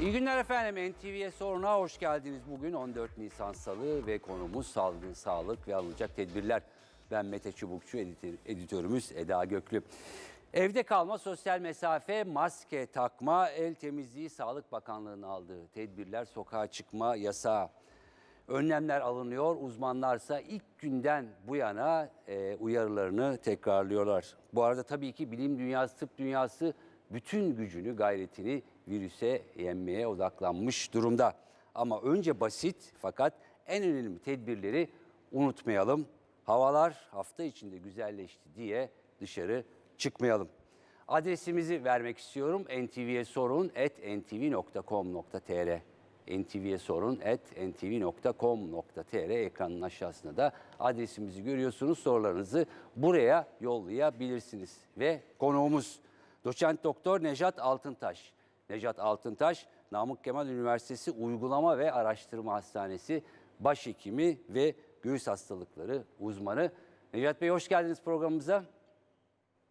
İyi günler efendim. NTV'ye soruna hoş geldiniz. Bugün 14 Nisan Salı ve konumuz salgın, sağlık ve alınacak tedbirler. Ben Mete Çubukçu, editör- editörümüz Eda Göklü. Evde kalma, sosyal mesafe, maske takma, el temizliği Sağlık Bakanlığı'nın aldığı tedbirler, sokağa çıkma yasağı. Önlemler alınıyor. Uzmanlarsa ilk günden bu yana e, uyarılarını tekrarlıyorlar. Bu arada tabii ki bilim dünyası, tıp dünyası bütün gücünü, gayretini virüse yenmeye odaklanmış durumda. Ama önce basit fakat en önemli tedbirleri unutmayalım. Havalar hafta içinde güzelleşti diye dışarı çıkmayalım. Adresimizi vermek istiyorum. NTV'ye sorun at ntv.com.tr NTV'ye sorun at ntv.com.tr ekranın aşağısında da adresimizi görüyorsunuz. Sorularınızı buraya yollayabilirsiniz. Ve konuğumuz doçent doktor Nejat Altıntaş. Nejat Altıntaş, Namık Kemal Üniversitesi Uygulama ve Araştırma Hastanesi başhekimi ve göğüs hastalıkları uzmanı. Nejat Bey hoş geldiniz programımıza.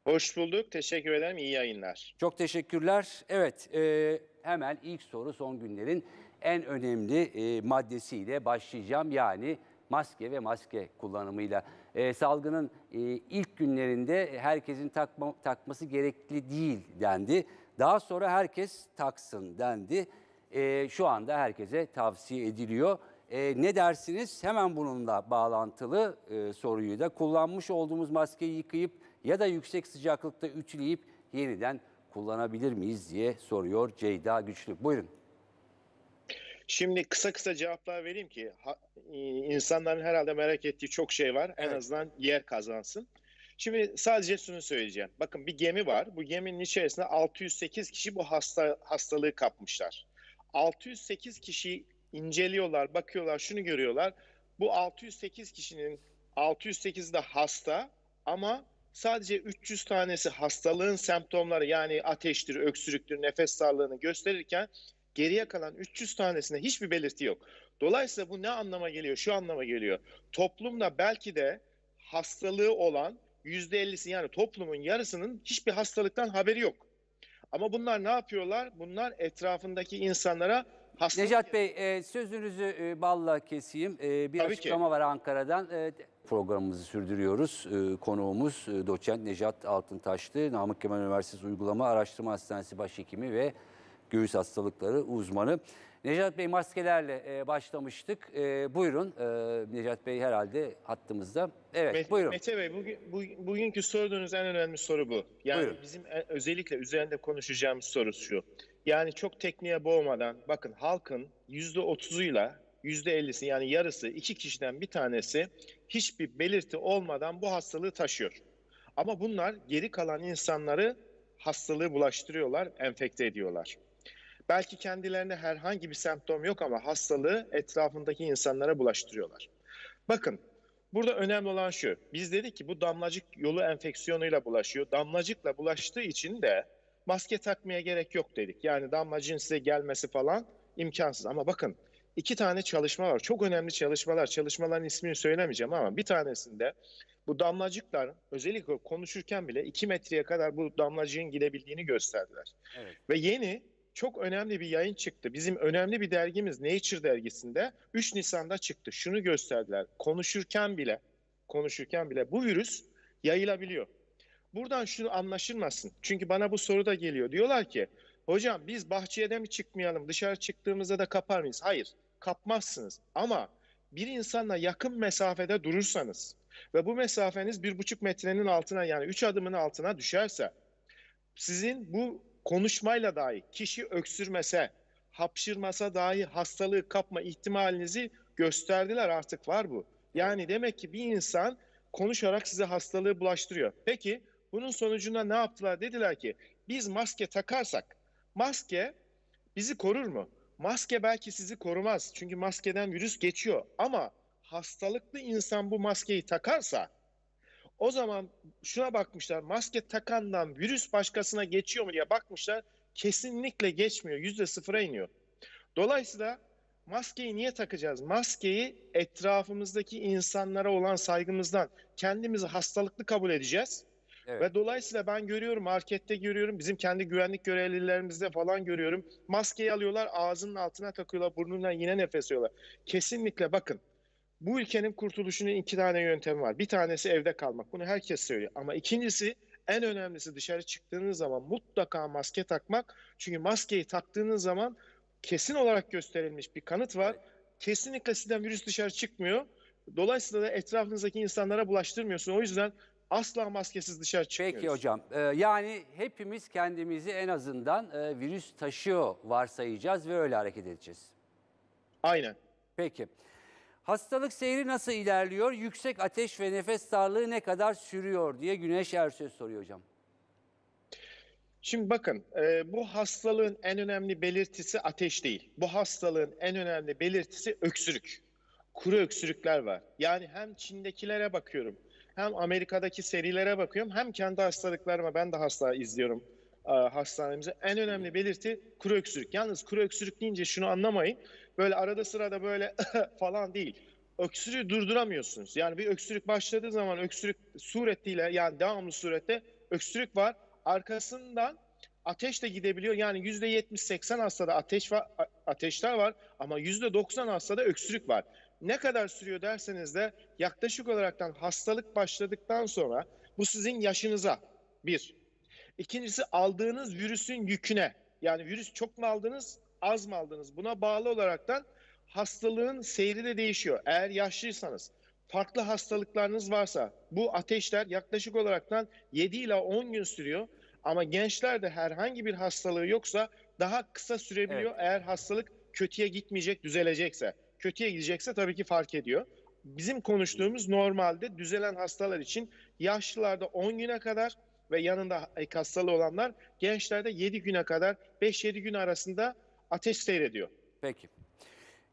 Hoş bulduk. Teşekkür ederim. İyi yayınlar. Çok teşekkürler. Evet, e, hemen ilk soru son günlerin en önemli e, maddesiyle başlayacağım. Yani maske ve maske kullanımıyla. E, salgının e, ilk günlerinde herkesin takma, takması gerekli değil dendi. Daha sonra herkes taksın dendi. E, şu anda herkese tavsiye ediliyor. E, ne dersiniz? Hemen bununla bağlantılı e, soruyu da kullanmış olduğumuz maskeyi yıkayıp ya da yüksek sıcaklıkta ütüleyip yeniden kullanabilir miyiz diye soruyor Ceyda Güçlü. Buyurun. Şimdi kısa kısa cevaplar vereyim ki ha- insanların herhalde merak ettiği çok şey var. En Evet. azından yer kazansın. Şimdi sadece şunu söyleyeceğim. Bakın bir gemi var. Bu geminin içerisinde 608 kişi bu hasta hastalığı kapmışlar. 608 kişi inceliyorlar, bakıyorlar, şunu görüyorlar. Bu 608 kişinin 608'i de hasta ama sadece 300 tanesi hastalığın semptomları yani ateştir, öksürüktür, nefes darlığını gösterirken geriye kalan 300 tanesinde hiçbir belirti yok. Dolayısıyla bu ne anlama geliyor? Şu anlama geliyor. Toplumda belki de hastalığı olan %50'si yani toplumun yarısının hiçbir hastalıktan haberi yok. Ama bunlar ne yapıyorlar? Bunlar etrafındaki insanlara hastalık Necat Bey e, sözünüzü e, balla keseyim. E, bir Tabii ki. açıklama var Ankara'dan. E, programımızı sürdürüyoruz. E, konuğumuz e, doçent Necat Altıntaş'tı. Namık Kemal Üniversitesi Uygulama Araştırma Hastanesi Başhekimi ve göğüs hastalıkları uzmanı. Necat Bey maskelerle e, başlamıştık. E, buyurun e, Necat Bey herhalde hattımızda. Evet Met- buyurun. Mete Bey bugün, bu- bugünkü sorduğunuz en önemli soru bu. Yani Buyurun. bizim özellikle üzerinde konuşacağımız soru şu. Yani çok tekniğe boğmadan bakın halkın %30'uyla %50'si yani yarısı iki kişiden bir tanesi hiçbir belirti olmadan bu hastalığı taşıyor. Ama bunlar geri kalan insanları hastalığı bulaştırıyorlar, enfekte ediyorlar. Belki kendilerine herhangi bir semptom yok ama hastalığı etrafındaki insanlara bulaştırıyorlar. Bakın Burada önemli olan şu. Biz dedik ki bu damlacık yolu enfeksiyonuyla bulaşıyor. Damlacıkla bulaştığı için de maske takmaya gerek yok dedik. Yani damlacığın size gelmesi falan imkansız. Ama bakın iki tane çalışma var. Çok önemli çalışmalar. Çalışmaların ismini söylemeyeceğim ama bir tanesinde bu damlacıklar özellikle konuşurken bile 2 metreye kadar bu damlacığın gidebildiğini gösterdiler. Evet. Ve yeni çok önemli bir yayın çıktı. Bizim önemli bir dergimiz Nature dergisinde 3 Nisan'da çıktı. Şunu gösterdiler. Konuşurken bile konuşurken bile bu virüs yayılabiliyor. Buradan şunu anlaşılmasın. Çünkü bana bu soru da geliyor. Diyorlar ki hocam biz bahçeye de mi çıkmayalım? Dışarı çıktığımızda da kapar mıyız? Hayır kapmazsınız. Ama bir insanla yakın mesafede durursanız ve bu mesafeniz bir buçuk metrenin altına yani üç adımın altına düşerse sizin bu konuşmayla dahi kişi öksürmese, hapşırmasa dahi hastalığı kapma ihtimalinizi gösterdiler artık var bu. Yani demek ki bir insan konuşarak size hastalığı bulaştırıyor. Peki bunun sonucunda ne yaptılar? Dediler ki biz maske takarsak maske bizi korur mu? Maske belki sizi korumaz. Çünkü maskeden virüs geçiyor. Ama hastalıklı insan bu maskeyi takarsa o zaman şuna bakmışlar maske takandan virüs başkasına geçiyor mu diye bakmışlar. Kesinlikle geçmiyor. Yüzde sıfıra iniyor. Dolayısıyla maskeyi niye takacağız? Maskeyi etrafımızdaki insanlara olan saygımızdan kendimizi hastalıklı kabul edeceğiz. Evet. Ve dolayısıyla ben görüyorum markette görüyorum bizim kendi güvenlik görevlilerimizde falan görüyorum. Maskeyi alıyorlar ağzının altına takıyorlar burnundan yine nefes alıyorlar. Kesinlikle bakın bu ülkenin kurtuluşunun iki tane yöntemi var. Bir tanesi evde kalmak. Bunu herkes söylüyor. Ama ikincisi en önemlisi dışarı çıktığınız zaman mutlaka maske takmak. Çünkü maskeyi taktığınız zaman kesin olarak gösterilmiş bir kanıt var. Kesinlikle sizden virüs dışarı çıkmıyor. Dolayısıyla da etrafınızdaki insanlara bulaştırmıyorsun. O yüzden asla maskesiz dışarı çıkmıyoruz. Peki hocam. Ee, yani hepimiz kendimizi en azından e, virüs taşıyor varsayacağız ve öyle hareket edeceğiz. Aynen. Peki. Hastalık seyri nasıl ilerliyor? Yüksek ateş ve nefes darlığı ne kadar sürüyor diye Güneş Ersöz soruyor hocam. Şimdi bakın e, bu hastalığın en önemli belirtisi ateş değil. Bu hastalığın en önemli belirtisi öksürük. Kuru öksürükler var. Yani hem Çin'dekilere bakıyorum hem Amerika'daki serilere bakıyorum hem kendi hastalıklarıma ben de hasta izliyorum hastanemize. En önemli belirti kuru öksürük. Yalnız kuru öksürük deyince şunu anlamayın. Böyle arada sırada böyle falan değil. Öksürüğü durduramıyorsunuz. Yani bir öksürük başladığı zaman öksürük suretiyle yani devamlı surette öksürük var. Arkasından ateş de gidebiliyor. Yani %70-80 hastada ateş var, ateşler var ama %90 hastada öksürük var. Ne kadar sürüyor derseniz de yaklaşık olaraktan hastalık başladıktan sonra bu sizin yaşınıza bir. İkincisi aldığınız virüsün yüküne. Yani virüs çok mu aldınız, az mı aldınız? Buna bağlı olaraktan hastalığın seyri de değişiyor. Eğer yaşlıysanız, farklı hastalıklarınız varsa bu ateşler yaklaşık olaraktan 7 ila 10 gün sürüyor. Ama gençlerde herhangi bir hastalığı yoksa daha kısa sürebiliyor Evet. eğer hastalık kötüye gitmeyecek, düzelecekse. Kötüye gidecekse tabii ki fark ediyor. Bizim konuştuğumuz normalde düzelen hastalar için yaşlılarda 10 güne kadar ve yanında ek hastalığı olanlar gençlerde 7 güne kadar 5-7 gün arasında ateş seyrediyor. Peki.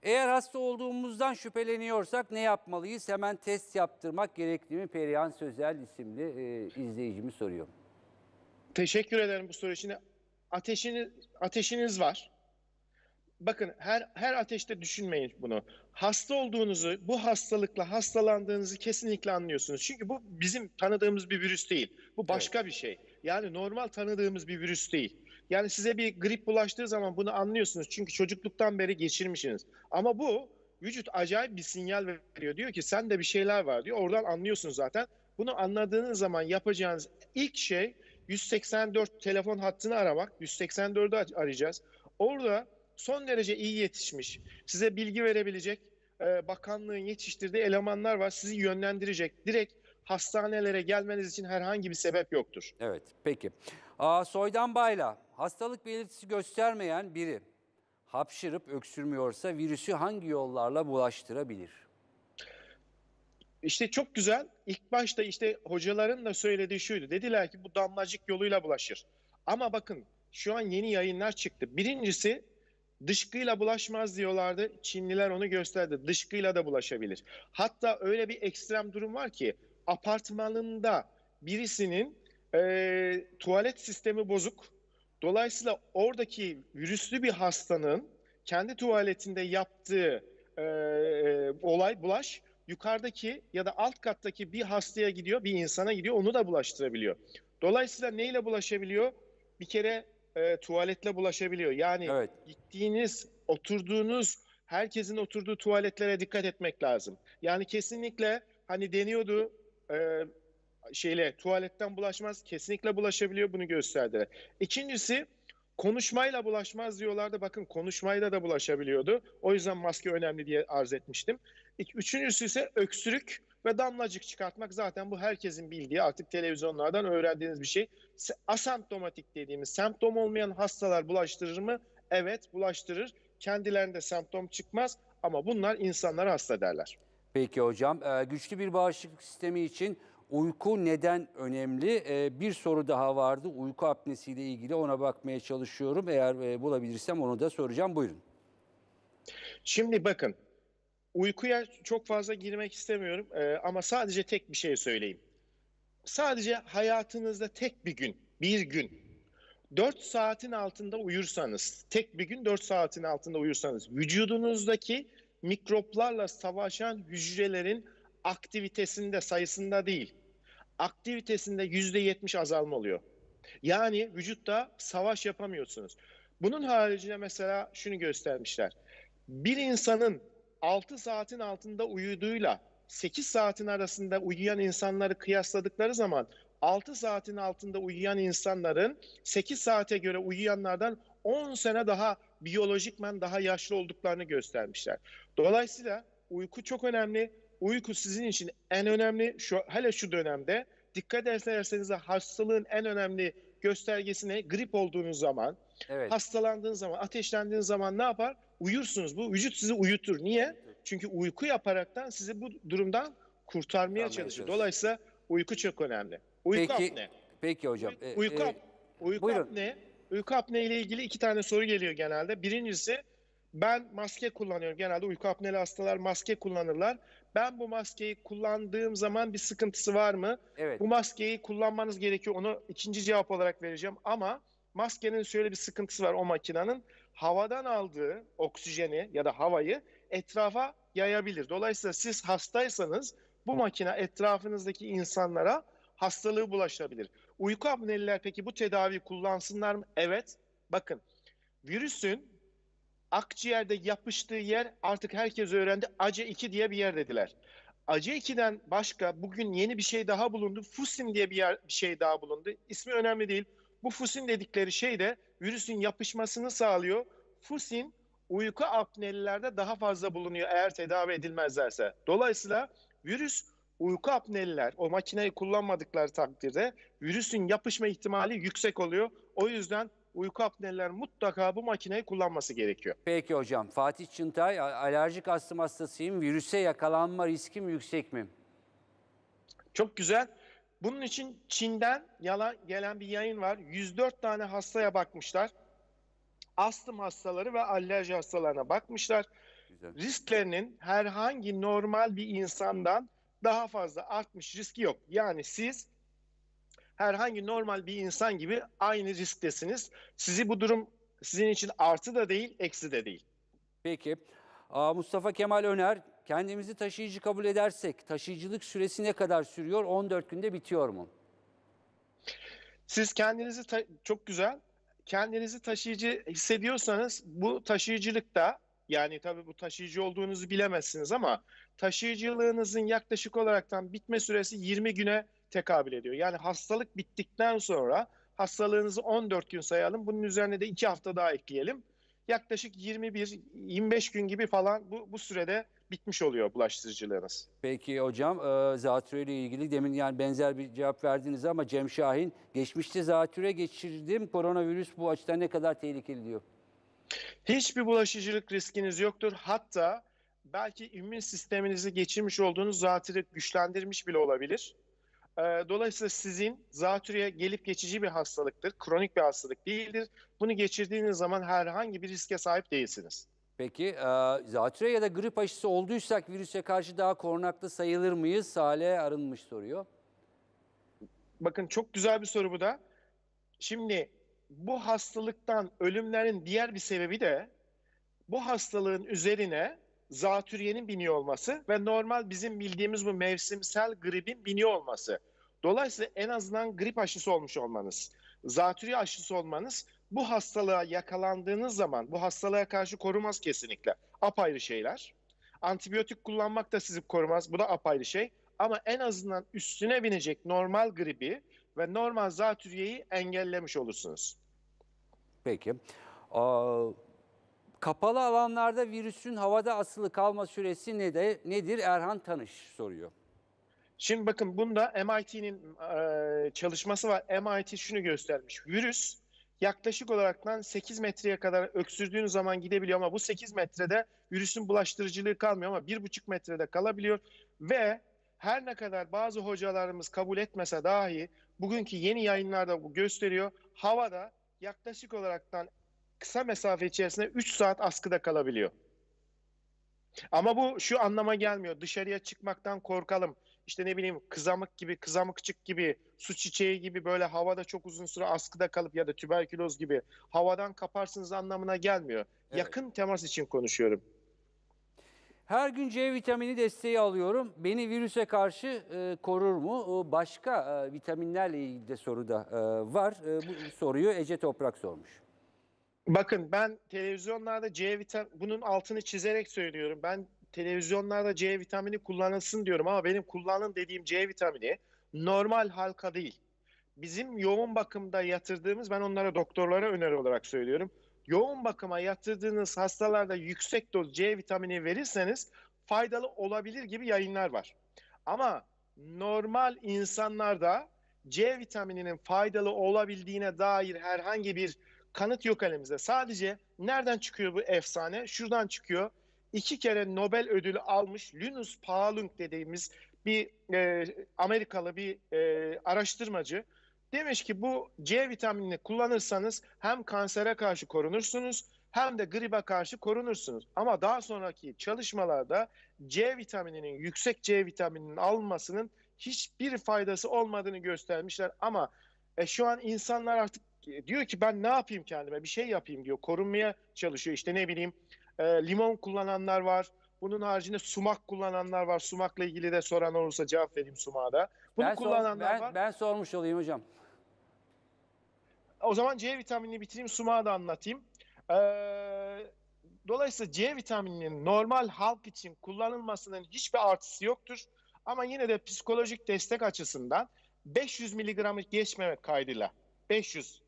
Eğer hasta olduğumuzdan şüpheleniyorsak ne yapmalıyız? Hemen test yaptırmak gerekli mi? Perihan Sözel isimli e, izleyicimiz soruyor. Teşekkür ederim bu soru için. Ateşiniz, ateşiniz var. Bakın her her ateşte düşünmeyin bunu. Hasta olduğunuzu, bu hastalıkla hastalandığınızı kesinlikle anlıyorsunuz. Çünkü bu bizim tanıdığımız bir virüs değil. Bu başka bir şey. Yani normal tanıdığımız bir virüs değil. Yani size bir grip bulaştığı zaman bunu anlıyorsunuz. Çünkü çocukluktan beri geçirmişsiniz. Ama bu vücut acayip bir sinyal veriyor. Diyor ki sende bir şeyler var diyor. Oradan anlıyorsunuz zaten. Bunu anladığınız zaman yapacağınız ilk şey 184 telefon hattını aramak. 184'ü arayacağız. Orada son derece iyi yetişmiş, size bilgi verebilecek e, bakanlığın yetiştirdiği elemanlar var. Sizi yönlendirecek. Direkt hastanelere gelmeniz için herhangi bir sebep yoktur. Evet, peki. Aa, Soydan Bayla, hastalık belirtisi göstermeyen biri hapşırıp öksürmüyorsa virüsü hangi yollarla bulaştırabilir? İşte çok güzel. İlk başta işte hocaların da söylediği şuydu. Dediler ki bu damlacık yoluyla bulaşır. Ama bakın şu an yeni yayınlar çıktı. Birincisi dışkıyla bulaşmaz diyorlardı. Çinliler onu gösterdi. Dışkıyla da bulaşabilir. Hatta öyle bir ekstrem durum var ki apartmanında birisinin e, tuvalet sistemi bozuk. Dolayısıyla oradaki virüslü bir hastanın kendi tuvaletinde yaptığı e, e, olay bulaş yukarıdaki ya da alt kattaki bir hastaya gidiyor, bir insana gidiyor, onu da bulaştırabiliyor. Dolayısıyla neyle bulaşabiliyor? Bir kere e, tuvaletle bulaşabiliyor. Yani Evet. gittiğiniz, oturduğunuz, herkesin oturduğu tuvaletlere dikkat etmek lazım. Yani kesinlikle hani deniyordu e, şeyle tuvaletten bulaşmaz, kesinlikle bulaşabiliyor bunu gösterdiler. İkincisi konuşmayla bulaşmaz diyorlardı. Bakın konuşmayla da bulaşabiliyordu. O yüzden maske önemli diye arz etmiştim. Üçüncüsü ise öksürük ve damlacık çıkartmak zaten bu herkesin bildiği artık televizyonlardan öğrendiğiniz bir şey. Se- Asemptomatik dediğimiz semptom olmayan hastalar bulaştırır mı? Evet bulaştırır. Kendilerinde semptom çıkmaz ama bunlar insanları hasta ederler. Peki hocam, Ee, güçlü bir bağışıklık sistemi için uyku neden önemli? Ee, bir soru daha vardı, uyku apnesiyle ilgili ona bakmaya çalışıyorum. Eğer e, bulabilirsem onu da soracağım. Buyurun. Şimdi bakın uykuya çok fazla girmek istemiyorum eee, ama sadece tek bir şey söyleyeyim. Sadece hayatınızda tek bir gün, bir gün 4 saatin altında uyursanız, tek bir gün 4 saatin altında uyursanız vücudunuzdaki mikroplarla savaşan hücrelerin aktivitesinde, sayısında değil, aktivitesinde yüzde yetmiş azalma oluyor. Yani vücutta savaş yapamıyorsunuz. Bunun haricinde mesela şunu göstermişler. Bir insanın 6 saatin altında uyuduğuyla 8 saatin arasında uyuyan insanları kıyasladıkları zaman 6 saatin altında uyuyan insanların 8 saate göre uyuyanlardan 10 sene daha biyolojikmen daha yaşlı olduklarını göstermişler. Dolayısıyla uyku çok önemli. Uyku sizin için en önemli şu hele şu dönemde dikkat ederseniz de hastalığın en önemli göstergesi ne? Grip olduğunuz zaman, Evet. hastalandığınız zaman, ateşlendiğiniz zaman ne yapar? Uyursunuz. Bu vücut sizi uyutur. Niye? Çünkü uyku yaparaktan sizi bu durumdan kurtarmaya Kurtarmaya çalışır. Dolayısıyla uyku çok önemli. Uyku Peki, apne. Peki hocam. e, Uyku, e, ap- uyku buyurun. apne. Uyku apne ile ilgili iki tane soru geliyor genelde. Birincisi ben maske kullanıyorum. Genelde uyku apneli hastalar maske kullanırlar. Ben bu maskeyi kullandığım zaman bir sıkıntısı var mı? evet. Bu maskeyi kullanmanız gerekiyor. Onu ikinci cevap olarak vereceğim. Ama maskenin şöyle bir sıkıntısı var o makinenin. Havadan aldığı oksijeni ya da havayı etrafa yayabilir. Dolayısıyla siz hastaysanız bu makine etrafınızdaki insanlara hastalığı bulaşabilir. Uyku apneliler peki bu tedavi kullansınlar mı? Evet. Bakın virüsün akciğerde yapıştığı yer artık herkes öğrendi. ACE2 diye bir yer dediler. ACE2'den başka bugün yeni bir şey daha bulundu. Fusin diye bir, yer, bir şey daha bulundu. İsmi önemli değil. Bu fusin dedikleri şey de virüsün yapışmasını sağlıyor. Fusin uyku apnelilerde daha fazla bulunuyor eğer tedavi edilmezlerse. Dolayısıyla virüs uyku apneliler o makineyi kullanmadıkları takdirde virüsün yapışma ihtimali yüksek oluyor. O yüzden uyku apneliler mutlaka bu makineyi kullanması gerekiyor. Peki hocam. Fatih Çıntay, alerjik astım hastasıyım. Virüse yakalanma riskim yüksek mi? Çok güzel. Bunun için Çin'den yalan gelen bir yayın var. 104 tane hastaya bakmışlar. Astım hastaları ve alerji hastalarına bakmışlar. Güzel. Risklerinin herhangi normal bir insandan daha fazla artmış riski yok. Yani siz herhangi normal bir insan gibi aynı risktesiniz. Sizi bu durum sizin için artı da değil, eksi de değil. Peki. Mustafa Kemal Öner, kendimizi taşıyıcı kabul edersek taşıyıcılık süresi ne kadar sürüyor? 14 günde bitiyor mu? Siz kendinizi çok güzel kendinizi taşıyıcı hissediyorsanız bu taşıyıcılıkta yani tabii bu taşıyıcı olduğunuzu bilemezsiniz ama taşıyıcılığınızın yaklaşık olaraktan bitme süresi 20 güne tekabül ediyor. Yani hastalık bittikten sonra hastalığınızı 14 gün sayalım. Bunun üzerine de 2 hafta daha ekleyelim. Yaklaşık 21-25 gün gibi falan bu, bu sürede bitmiş oluyor bulaştırıcılığınız. Peki hocam, e, zatürre ile ilgili demin yani benzer bir cevap verdiniz ama Cem Şahin, geçmişte zatürre geçirdim, koronavirüs bu açıdan ne kadar tehlikeli diyor. Hiçbir bulaşıcılık riskiniz yoktur. Hatta belki immün sisteminizi geçirmiş olduğunuz zatürre güçlendirmiş bile olabilir. Ee, Dolayısıyla sizin zatürre gelip geçici bir hastalıktır. Kronik bir hastalık değildir. Bunu geçirdiğiniz zaman herhangi bir riske sahip değilsiniz. Peki e, zatürre ya da grip aşısı olduysak virüse karşı daha korunaklı sayılır mıyız? Salih arınmış soruyor. Bakın çok güzel bir soru bu da. Şimdi bu hastalıktan ölümlerin diğer bir sebebi de bu hastalığın üzerine zatürrenin biniyor olması ve normal bizim bildiğimiz bu mevsimsel gripin biniyor olması. Dolayısıyla en azından grip aşısı olmuş olmanız, zatürre aşısı olmanız bu hastalığa yakalandığınız zaman bu hastalığa karşı korumaz kesinlikle. Apayrı şeyler. Antibiyotik kullanmak da sizi korumaz. Bu da apayrı şey. Ama en azından üstüne binecek normal gribi ve normal zatürreyi engellemiş olursunuz. Peki. Aa, kapalı alanlarda virüsün havada asılı kalma süresi ne de, nedir? Erhan Tanış soruyor. Şimdi bakın bunda MIT'nin e, çalışması var. MIT şunu göstermiş. Virüs yaklaşık olaraktan 8 metreye kadar öksürdüğünüz zaman gidebiliyor ama bu 8 metrede virüsün bulaştırıcılığı kalmıyor ama 1,5 metrede kalabiliyor ve her ne kadar bazı hocalarımız kabul etmese dahi bugünkü yeni yayınlarda bu gösteriyor. Havada yaklaşık olaraktan kısa mesafe içerisinde 3 saat askıda kalabiliyor. Ama bu şu anlama gelmiyor. Dışarıya çıkmaktan korkalım. İşte ne bileyim kızamık gibi, kızamıkçık gibi, su çiçeği gibi böyle havada çok uzun süre askıda kalıp ya da tüberküloz gibi havadan kaparsınız anlamına gelmiyor. Evet. Yakın temas için konuşuyorum. Her gün C vitamini desteği alıyorum. Beni virüse karşı e, korur mu? E, Başka e, vitaminlerle ilgili de soru da e, var. E, bu soruyu Ece Toprak sormuş. Bakın ben televizyonlarda C vitamini bunun altını çizerek söylüyorum. Ben televizyonlarda C vitamini kullanılsın diyorum ama benim kullanın dediğim C vitamini normal halka değil. Bizim yoğun bakımda yatırdığımız ben onlara doktorlara öneri olarak söylüyorum. Yoğun bakıma yatırdığınız hastalarda yüksek doz C vitamini verirseniz faydalı olabilir gibi yayınlar var. Ama normal insanlarda C vitamininin faydalı olabildiğine dair herhangi bir kanıt yok elimizde. Sadece nereden çıkıyor bu efsane? Şuradan çıkıyor. İki kere Nobel ödülü almış Linus Pauling dediğimiz bir e, Amerikalı bir e, araştırmacı. Demiş ki bu C vitaminini kullanırsanız hem kansere karşı korunursunuz hem de gribe karşı korunursunuz. Ama daha sonraki çalışmalarda C vitamininin, yüksek C vitamininin alınmasının hiçbir faydası olmadığını göstermişler. Ama e, şu an insanlar artık diyor ki ben ne yapayım kendime bir şey yapayım diyor. Korunmaya çalışıyor. İşte ne bileyim e, limon kullananlar var. Bunun haricinde sumak kullananlar var. Sumakla ilgili de soran olursa cevap vereyim sumağa da. Bunu Ben, sor- kullananlar ben, var. ben sormuş olayım hocam. O zaman C vitaminini bitireyim, sumağı da anlatayım. Ee, dolayısıyla C vitamininin normal halk için kullanılmasının hiçbir artısı yoktur. Ama yine de psikolojik destek açısından 500 miligramı geçmemek kaydıyla. 500.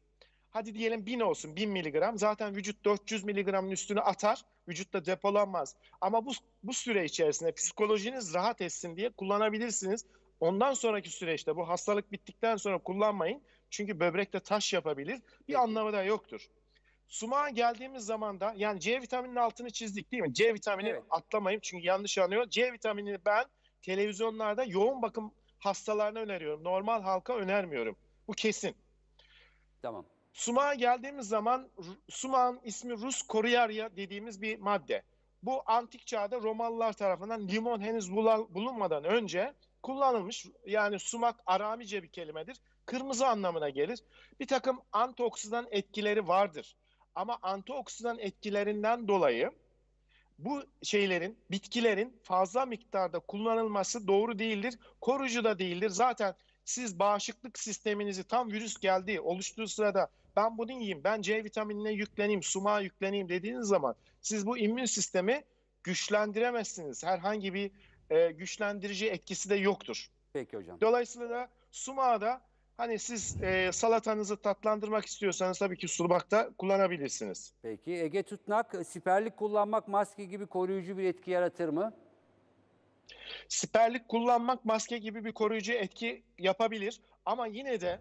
Hadi diyelim 1000 olsun, 1000 miligram. Zaten vücut 400 miligramın üstünü atar. Vücutta depolanmaz. Ama bu, bu süre içerisinde psikolojiniz rahat etsin diye kullanabilirsiniz. Ondan sonraki süreçte bu hastalık bittikten sonra kullanmayın. Çünkü böbrekte taş yapabilir. Bir anlamı da yoktur. Sumağa geldiğimiz zaman da yani C vitamininin altını çizdik değil mi? C vitamini Evet. atlamayayım çünkü yanlış anlıyor. C vitaminini ben televizyonlarda yoğun bakım hastalarına öneriyorum. Normal halka önermiyorum. Bu kesin. Tamam. Sumağa geldiğimiz zaman sumağın ismi Rus Koryarya dediğimiz bir madde. Bu antik çağda Romalılar tarafından limon henüz bulunmadan önce kullanılmış. Yani sumak Aramice bir kelimedir. Kırmızı anlamına gelir. Bir takım antioksidan etkileri vardır. Ama antioksidan etkilerinden dolayı bu şeylerin, bitkilerin fazla miktarda kullanılması doğru değildir. Koruyucu da değildir. Zaten siz bağışıklık sisteminizi tam virüs geldi, oluştuğu sırada ben bunu yiyeyim, ben C vitaminine yükleneyim, sumağa yükleneyim dediğiniz zaman siz bu immün sistemi güçlendiremezsiniz. Herhangi bir e, güçlendirici etkisi de yoktur. Peki hocam. Dolayısıyla da sumağı da hani siz e, salatanızı tatlandırmak istiyorsanız tabii ki sumakta kullanabilirsiniz. Peki Ege Tutnak, siperlik kullanmak maske gibi koruyucu bir etki yaratır mı? Siperlik kullanmak maske gibi bir koruyucu etki yapabilir ama yine de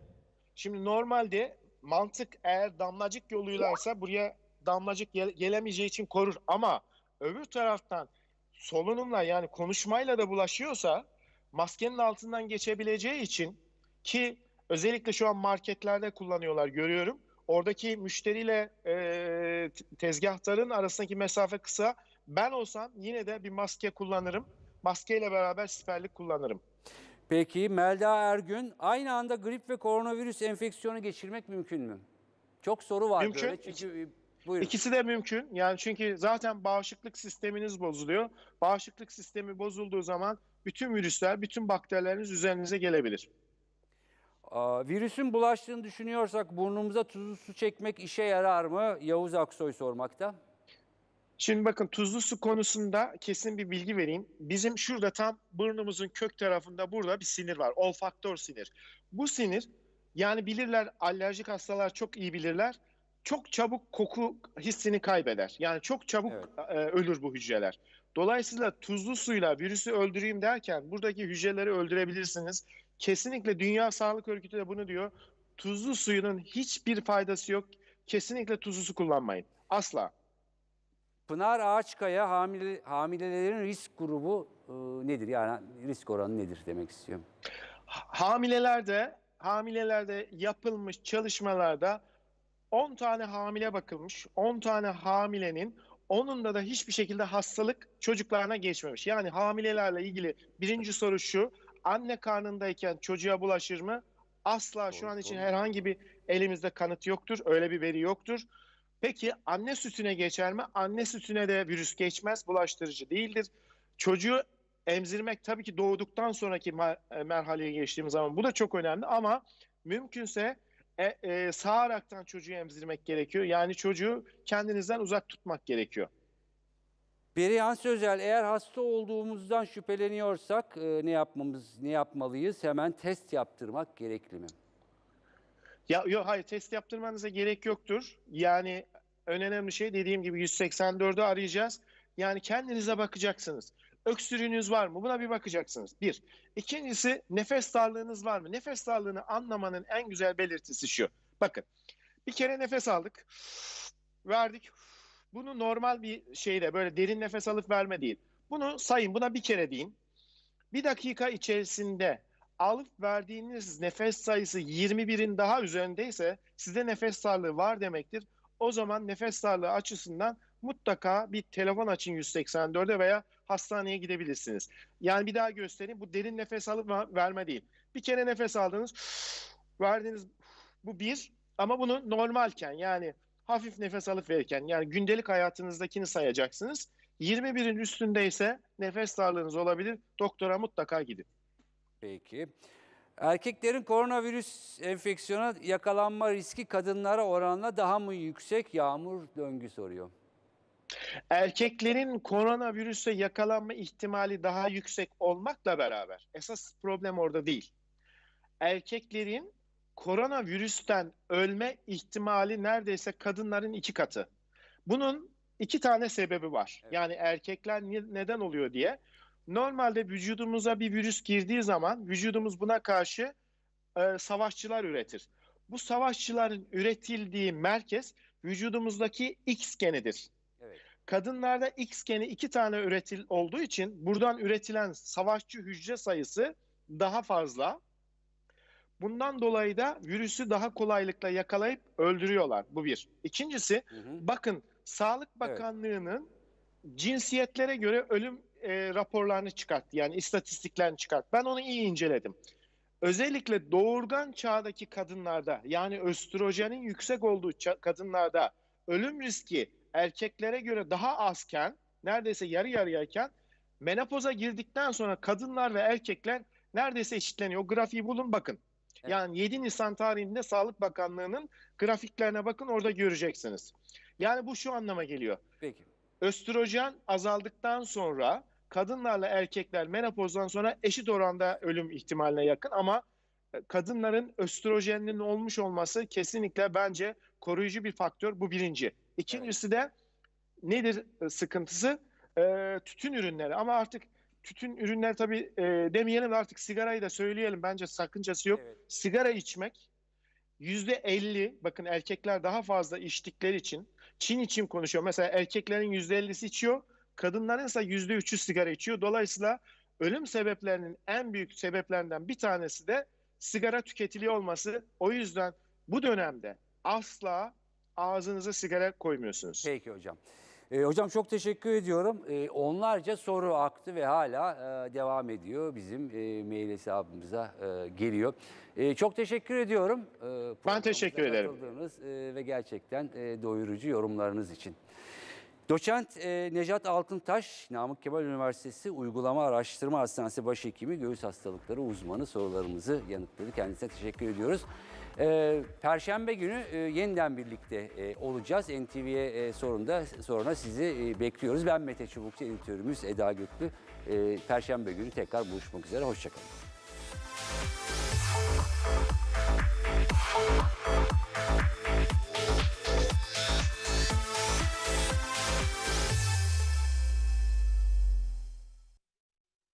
şimdi normalde mantık eğer damlacık yoluylarsa buraya damlacık gel- gelemeyeceği için korur ama öbür taraftan solunumla yani konuşmayla da bulaşıyorsa maskenin altından geçebileceği için ki özellikle şu an marketlerde kullanıyorlar görüyorum. Oradaki müşteriyle e, tezgahtarın arasındaki mesafe kısa. Ben olsam yine de bir maske kullanırım. Maskeyle beraber siperlik kullanırım. Peki Melda Ergün, aynı anda grip ve koronavirüs enfeksiyonu geçirmek mümkün mü? Çok soru var Mümkün. böyle çünkü e, buyurun. İkisi de mümkün. Yani çünkü zaten bağışıklık sisteminiz bozuluyor. Bağışıklık sistemi bozulduğu zaman bütün virüsler, bütün bakterileriniz üzerinize gelebilir. Aa, virüsün bulaştığını düşünüyorsak burnumuza tuzlu su çekmek işe yarar mı? Yavuz Aksoy sormakta. Şimdi bakın tuzlu su konusunda kesin bir bilgi vereyim. Bizim şurada tam burnumuzun kök tarafında burada bir sinir var. Olfaktör sinir. Bu sinir yani bilirler alerjik hastalar çok iyi bilirler. Çok çabuk koku hissini kaybeder. Yani çok çabuk Evet. e, ölür bu hücreler. Dolayısıyla tuzlu suyla virüsü öldüreyim derken buradaki hücreleri öldürebilirsiniz. Kesinlikle Dünya Sağlık Örgütü de bunu diyor. Tuzlu suyunun hiçbir faydası yok. Kesinlikle tuzlu su kullanmayın. Asla. Pınar Ağaçkaya hamile, hamilelerin risk grubu e, nedir? Yani risk oranı nedir demek istiyorum. Hamilelerde hamilelerde yapılmış çalışmalarda 10 tane hamile bakılmış. 10 tane hamilenin onunda da hiçbir şekilde hastalık çocuklarına geçmemiş. Yani hamilelerle ilgili birinci soru şu. Anne karnındayken çocuğa bulaşır mı? Asla şu an için herhangi bir elimizde kanıt yoktur. Öyle bir veri yoktur. Peki anne sütüne geçer mi? Anne sütüne de virüs geçmez, bulaştırıcı değildir. Çocuğu emzirmek tabii ki doğduktan sonraki e, merhaleye geçtiğimiz zaman bu da çok önemli ama mümkünse e, e, sağaraktan çocuğu emzirmek gerekiyor. Yani çocuğu kendinizden uzak tutmak gerekiyor. Berihan Sözel eğer hasta olduğumuzdan şüpheleniyorsak e, ne yapmamız ne yapmalıyız? Hemen test yaptırmak gerekli mi? Ya yok hayır test yaptırmanıza gerek yoktur. Yani en önemli şey dediğim gibi 184'ü arayacağız. Yani kendinize bakacaksınız. Öksürüğünüz var mı? Buna bir bakacaksınız. Bir. İkincisi nefes darlığınız var mı? Nefes darlığını anlamanın en güzel belirtisi şu. Bakın bir kere nefes aldık. Verdik. Bunu normal bir şeyde böyle derin nefes alıp verme değil. Bunu sayın buna bir kere deyin. Bir dakika içerisinde alıp verdiğiniz nefes sayısı 21'in daha üzerindeyse size nefes darlığı var demektir. O zaman nefes darlığı açısından mutlaka bir telefon açın 184'e veya hastaneye gidebilirsiniz. Yani bir daha göstereyim. Bu derin nefes alıp ver- verme değil. Bir kere nefes aldınız, verdiniz. Bu bir. Ama bunu normalken yani hafif nefes alıp verirken yani gündelik hayatınızdakini sayacaksınız. 21'in üstündeyse nefes darlığınız olabilir. Doktora mutlaka gidin. Peki. Erkeklerin koronavirüs enfeksiyona yakalanma riski kadınlara oranla daha mı yüksek? Yağmur Döngü soruyor. Erkeklerin koronavirüse yakalanma ihtimali daha yüksek olmakla beraber esas problem orada değil. Erkeklerin koronavirüsten ölme ihtimali neredeyse kadınların iki katı. Bunun iki tane sebebi var. Evet. Yani erkekler neden oluyor diye. Normalde vücudumuza bir virüs girdiği zaman vücudumuz buna karşı e, savaşçılar üretir. Bu savaşçıların üretildiği merkez vücudumuzdaki X genidir. Evet. Kadınlarda X geni iki tane üretil olduğu için buradan üretilen savaşçı hücre sayısı daha fazla. Bundan dolayı da virüsü daha kolaylıkla yakalayıp öldürüyorlar. Bu bir. İkincisi Hı hı. bakın Sağlık Bakanlığı'nın cinsiyetlere göre ölüm e, raporlarını çıkarttı. Yani istatistiklerini çıkarttı. Ben onu iyi inceledim. Özellikle doğurgan çağdaki kadınlarda yani östrojenin yüksek olduğu kadınlarda ölüm riski erkeklere göre daha azken neredeyse yarı yarıyayken menopoza girdikten sonra kadınlar ve erkekler neredeyse eşitleniyor. O grafiği bulun bakın. Evet. Yani 7 Nisan tarihinde Sağlık Bakanlığı'nın grafiklerine bakın orada göreceksiniz. Yani bu şu anlama geliyor. Peki. Östrojen azaldıktan sonra kadınlarla erkekler menopozdan sonra eşit oranda ölüm ihtimaline yakın ama e, kadınların östrojeninin olmuş olması kesinlikle bence koruyucu bir faktör. Bu birinci. İkincisi de nedir e, sıkıntısı? E, tütün ürünleri ama artık tütün ürünler tabii e, demeyelim de artık sigarayı da söyleyelim. Bence sakıncası yok Evet. sigara içmek yüzde 50 bakın erkekler daha fazla içtikleri için Çin için konuşuyor. Mesela erkeklerin yüzde 50'si içiyor. Kadınların ise yüzde 3'ü sigara içiyor. Dolayısıyla ölüm sebeplerinin en büyük sebeplerinden bir tanesi de sigara tüketiliyor olması. O yüzden bu dönemde asla ağzınıza sigara koymuyorsunuz. Peki hocam. Ee, hocam çok teşekkür ediyorum. Ee, onlarca soru aktı ve hala e, devam ediyor. Bizim e, mail hesabımıza e, geliyor. E, çok teşekkür ediyorum. e, programımıza teşekkür ederim. e, ve gerçekten e, doyurucu yorumlarınız için. Doçent e, Necat Altıntaş, Namık Kemal Üniversitesi Uygulama Araştırma Hastanesi Başhekimi, Göğüs Hastalıkları uzmanı sorularımızı yanıtladı. Kendisine teşekkür ediyoruz. E, Perşembe günü e, yeniden birlikte e, olacağız. NTV'ye e, sorunda, sonra sizi e, bekliyoruz. Ben Mete Çubukçu, editörümüz Eda Göklü. E, Perşembe günü tekrar buluşmak üzere. Hoşçakalın.